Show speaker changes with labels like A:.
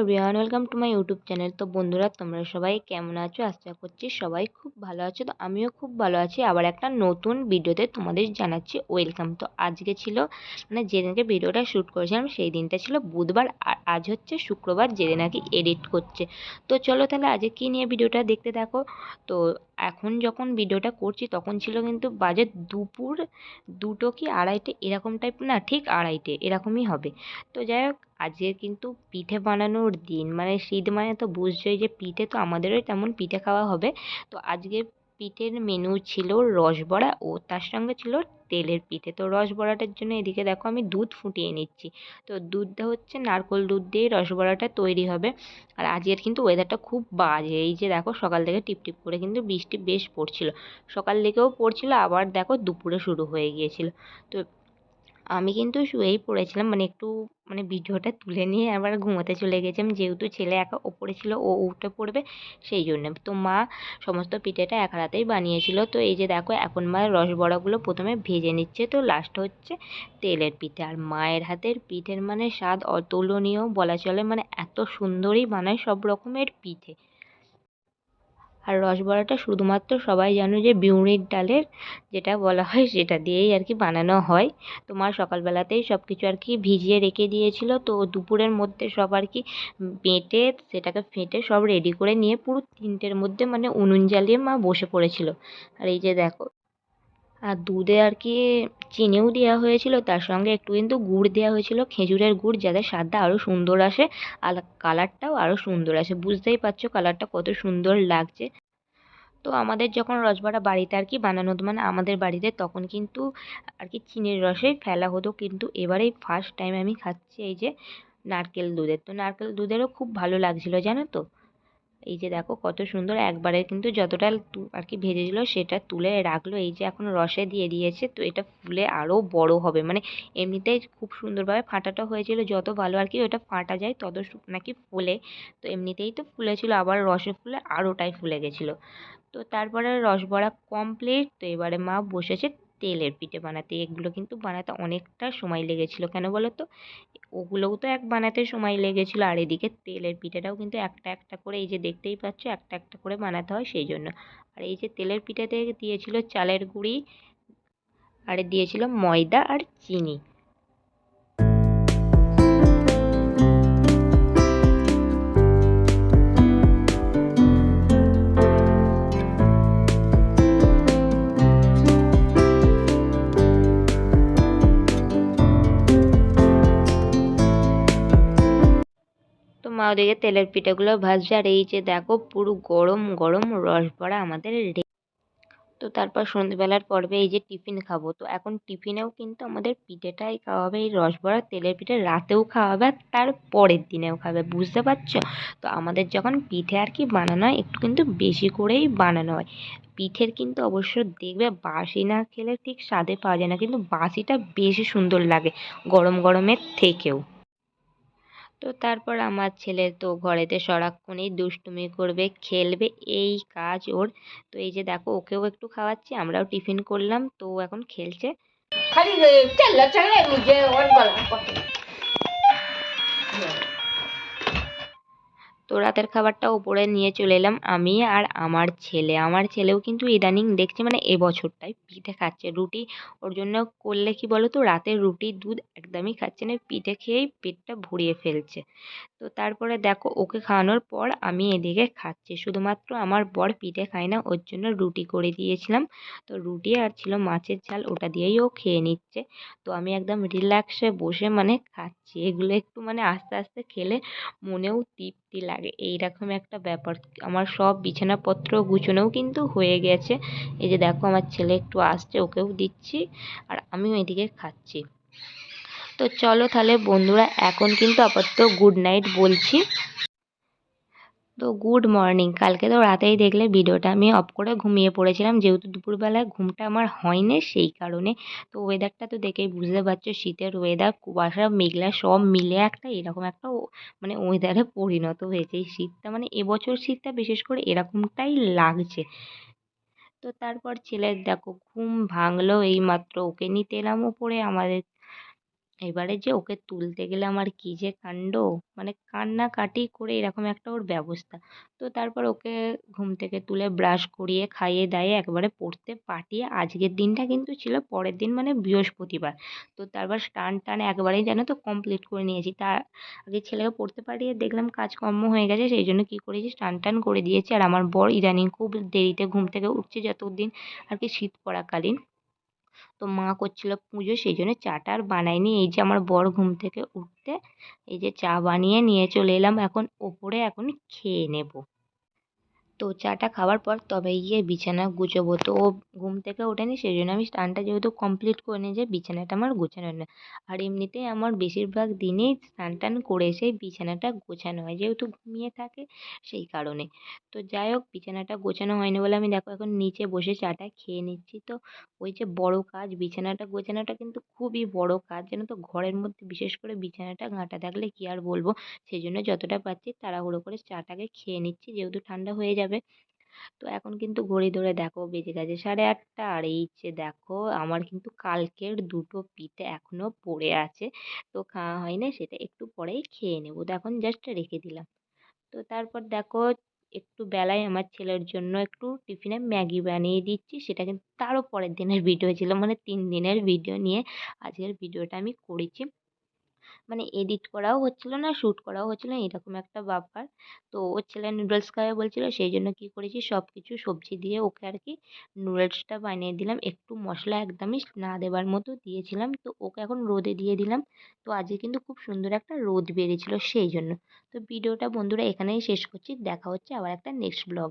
A: Everyone welcome to my YouTube channel তো বন্ধুরা, তোমরা সবাই কেমন আছো? আশা করছি সবাই খুব ভালো আছো। তো আমিও খুব ভালো আছি। আবার একটা নতুন ভিডিওতে তোমাদের জানাচ্ছি ওয়েলকাম তো আজকে ছিল মানে যেদিনকে ভিডিওটা শ্যুট করেছিলাম, সেই দিনটা ছিল বুধবার। আর আজ হচ্ছে শুক্রবার যেদিন নাকি এডিট করছে। তো চলো তাহলে আজকে কী নিয়ে ভিডিওটা দেখতে থাকো? তো এখন যখন ভিডিওটা করছি, তখন ছিল কিন্তু বাজে দুপুর দুটো কি আড়াইটে, এরকম টাইপ না, ঠিক আড়াইটে, এরকমই হবে। তো যাই হোক আজকে কিন্তু পিঠে বানানোর দিন। মানে শীত মানে তো বুঝছোই যে পিঠে তো আমাদেরও তেমন পিঠে খাওয়া হবে। তো আজকে পিঠের মেনু ছিল রসবড়া ও তার সঙ্গে ছিল তেলের পিঠে। তো রসবড়াটার জন্য এদিকে দেখো আমি দুধ ফুটিয়ে নিচ্ছি। তো দুধটা হচ্ছে নারকোল দুধ দিয়ে রসবড়াটা তৈরি হবে। আর আজকের কিন্তু ওয়েদারটা খুব বাজে। এই যে দেখো সকাল থেকে টিপটিপ করে কিন্তু বৃষ্টি বেশ পড়ছিল। সকাল থেকেও পড়ছিল, আবার দেখো দুপুরে শুরু হয়ে গিয়েছিল। তো আমি কিন্তু শুয়েই পড়েছিলাম। মানে একটু মানে ভিডিওটা তুলে নিয়ে আবার ঘুমোতে চলে গেছিলাম। যেহেতু ছেলে একা ওপরে ছিল, ও উঠে পড়বে সেই জন্য। তো মা সমস্ত পিঠেটা এক হাতেই বানিয়েছিল। তো এই যে দেখো, এখন মা রসবড়াগুলো প্রথমে ভেজে নিচ্ছে। তো লাস্ট হচ্ছে তেলের পিঠে। আর মায়ের হাতের পিঠের মানে স্বাদ অতুলনীয় বলা চলে। মানে এত সুন্দরই বানায় সব রকমের পিঠে। আর রসবড়াটা শুধুমাত্র সবাই জানো যে বিউনির ডালের যেটা বলা হয় সেটা দিয়েই আর কি বানানো হয়। তো মা সকালবেলাতেই সব কিছু আর কি ভিজিয়ে রেখে দিয়েছিল। তো দুপুরের মধ্যে সব আর কি বেটে সেটাকে ফেটে সব রেডি করে নিয়ে পুরো তিনটের মধ্যে মানে উনুন জ্বালিয়ে মা বসে পড়েছিল। আর এই যে দেখো আর দুধে আর কি চিনিও দেওয়া হয়েছিল, তার সঙ্গে একটু কিন্তু গুড় দেওয়া হয়েছিল, খেজুরের গুড় যাতে স্বাদটা আরও সুন্দর আসে আর কালারটাও আরও সুন্দর আসে, বুঝতেই পারছ কালারটা কত সুন্দর লাগছে। তো আমাদের যখন রসবড়া বাড়িতে আর কি বানানো হতো মানে আমাদের বাড়িতে তখন কিন্তু আর কি চিনির রসেই ফেলা হতো, কিন্তু এবারেই ফার্স্ট টাইম আমি খাচ্ছি এই যে নারকেল দুধের। তো নারকেল দুধেরও খুব ভালো লাগছিল, জানো তো? এই যে দেখো কত সুন্দর একবারে কিন্তু যতটা আর কি ভেজেছিলো সেটা তুলে রাখল। এই যে এখন রসে দিয়ে দিয়েছে, তো এটা ফুলে আরও বড় হবে। মানে এমনিতেই খুব সুন্দরভাবে ফাটাটা হয়েছিল, যত ভালো আর কি ওটা ফাটা যায় তত নাকি ফুলে। তো এমনিতেই তো ফুলেছিল, আবার রসে ফুলে আরওটাই ফুলে গেছিল। তো তারপরে রসবড়া কমপ্লিট তো এবারে মা বসেছে তেলের পিঠে বানাতে। এগুলো কিন্তু বানাতে অনেকটা সময় লেগেছিলো। কেন বলো তো ওগুলোও তো এক বানাতে সময় লেগেছিলো। আর এদিকে তেলের পিঠেটাও কিন্তু একটা একটা করে এই যে দেখতেই পাচ্ছ, একটা একটা করে বানাতে হয় সেই জন্য। আর এই যে তেলের পিঠেতে দিয়েছিল চালের গুঁড়ি, আর দিয়েছিল ময়দা আর চিনি। মা ওদিকে তেলের পিঠেগুলো ভাজছে, আর এই যে দেখো পুরো গরম গরম রস রসবড়া আমাদের তো তারপর সন্ধ্যেবেলার পর্বে এই যে টিফিন খাব, তো এখন টিফিনেও কিন্তু আমাদের পিঠেটাই খাওয়া হবে, এই রসবড়া তেলের পিঠে রাতেও খাওয়া হবে, আর তার পরের দিনেও খাবে, বুঝতে পারছ? তো আমাদের যখন পিঠে আর কি বানানো হয়, একটু কিন্তু বেশি করেই বানানো হয়। পিঠের কিন্তু অবশ্য দেখবে বাসি না খেলে ঠিক স্বাদে পাওয়া যায় না, কিন্তু বাসিটা বেশি সুন্দর লাগে, গরম গরমের থেকেও। তো তারপর আমার ছেলে তো ঘরেতে সারাক্ষণই দুষ্টুমি করবে, খেলবে, এই কাজ ওর। তো এই যে দেখো, ওকেও একটু খাওয়াচ্ছি, আমরাও টিফিন করলাম, তো ও এখন খেলছে। তো রাতের খাবারটা ওপরে নিয়ে চলে এলাম আমি আর আমার ছেলে। আমার ছেলেও কিন্তু ইদানিং দেখছি মানে এবছরটায় পিঠে খাচ্ছে রুটি। ওর জন্য করলে কি বলো তো রাতের রুটি, দুধ একদমই খাচ্ছে না, পিঠে খেয়েই পেটটা ভরিয়ে ফেলছে। তো তারপরে দেখো, ওকে খাওয়ানোর পর আমি এদিকে খাচ্ছি। শুধুমাত্র আমার বর পিঠে খায় না, ওর জন্য রুটি করে দিয়েছিলাম। তো রুটি আর ছিল মাছের ঝাল, ওটা দিয়েই ও খেয়ে নিচ্ছে। তো আমি একদম রিল্যাক্সে বসে মানে খাচ্ছি। এগুলো একটু মানে আস্তে আস্তে খেলে মনেও তৃপ্তি লাগে এইরকম একটা ব্যাপার। আমার সব বিছানাপত্র গুছোনোও কিন্তু হয়ে গেছে। এই যে দেখো, আমার ছেলে একটু আসছে, ওকেও দিচ্ছি আর আমিও এদিকে খাচ্ছি। তো চলো তাহলে বন্ধুরা, এখন কিন্তু আপাতত গুড নাইট বলছি। তো গুড মর্নিং কালকে তো রাতেই দেখলে ভিডিওটা আমি অফ করে ঘুমিয়ে পড়েছিলাম। যেহেতু দুপুরবেলায় ঘুমটা আমার হয়নি সেই কারণে। তো ওয়েদারটা তো দেখেই বুঝতে পারছ, শীতের ওয়েদার কুয়াশা, মেঘলা, সব মিলে একটা এরকম একটা মানে ওয়েদারে পরিণত হয়েছে। এই শীতটা মানে এবছর শীতটা বিশেষ করে এরকমটাই লাগছে। তো তারপর ছেলের দেখো, ঘুম ভাঙলো এই মাত্র ওকে নিতে এলাম ওপরে আমাদের এবারে যে ওকে তুলতে গেলে আমার কী যে কাণ্ড? মানে কান্নাকাটি করে এরকম একটা ওর ব্যবস্থা। তো তারপর ওকে ঘুম থেকে তুলে ব্রাশ করিয়ে, খাইয়ে, দাইয়ে একবারে পড়তে পাঠিয়ে আজকের দিনটা কিন্তু ছিল পরের দিন মানে বৃহস্পতিবার। তো তারপর স্নান টান একবারেই যেন তো কমপ্লিট করে নিয়েছি। তার আগে ছেলেকে পড়তে পাঠিয়ে দেখলাম কাজকর্ম হয়ে গেছে, সেই জন্য কী করেছি? স্নান টান করে দিয়েছি। আর আমার বর ইদানিং খুব দেরিতে ঘুম থেকে উঠছে, যতদিন আর কি শীত পড়াকালীন। তো মা করছিল পুজো, সেই জন্য চাটা আর বানাইনি এই যে আমার বর ঘুম থেকে উঠতে, এই যে চা বানিয়ে নিয়ে চলে এলাম। এখন ওপরে এখন খেয়ে নেব। তো চাটা খাওয়ার পর তবে গিয়ে বিছানা গুছোবো। তো ও ঘুম থেকে ওঠেনি সেই জন্য আমি স্নানটা যেহেতু কমপ্লিট করে নিই যে বিছানাটা আমার গোছানো না আর এমনিতেই আমার বেশিরভাগ দিনেই স্নান টান করে এসেই বিছানাটা গোছানো হয়, যেহেতু ঘুমিয়ে থাকে সেই কারণে। তো যাই হোক, বিছানাটা গোছানো হয়নি বলে আমি দেখো এখন নিচে বসে চাটা খেয়ে নিচ্ছি। তো ওই যে বড় কাজ, বিছানাটা গোছানোটা কিন্তু খুবই বড় কাজ জানো তো ঘরের মধ্যে বিশেষ করে বিছানাটা ঘাঁটা থাকলে কী আর বলব? সেই জন্য যতটা পারছি তাড়াহুড়ো করে চাটাকে খেয়ে নিচ্ছি, যেহেতু ঠান্ডা হয়ে যাবে তো এখন কিন্তু ঘড়ি ধরে দেখো বেজে গেছে সাড়ে আটটা আর এই যে দেখো আমার কিন্তু কালকের দুটো পিঠে এখনও পড়ে আছে। তো খাওয়া হয়নি সেটা একটু পরেই খেয়ে নেব। তো এখন জাস্ট রেখে দিলাম। তো তারপর দেখো একটু বেলায় আমার ছেলের জন্য একটু টিফিনে ম্যাগি বানিয়ে দিচ্ছি। সেটা কিন্তু তারও পরের দিনের ভিডিও ছিল। মানে তিন দিনের ভিডিও নিয়ে আজকের ভিডিওটা আমি করেছি। মানে এডিট করাও হচ্ছিল না শ্যুট করাও হচ্ছিল না, এরকম একটা ব্যাপার। তো ওর ছেলে নুডলস খাবে বলছিলো, সেই জন্য কী করেছি সব কিছু সবজি দিয়ে ওকে আর কি নুডলসটা বানিয়ে দিলাম। একটু মশলা একদমই না দেওয়ার মতো দিয়েছিলাম। তো ওকে এখন রোদে দিয়ে দিলাম। তো আজকে কিন্তু খুব সুন্দর একটা রোদ বেরিয়েছিলো, সেই জন্য। তো ভিডিওটা বন্ধুরা এখানেই শেষ করছি। দেখা হচ্ছে আবার একটা নেক্সট ব্লগ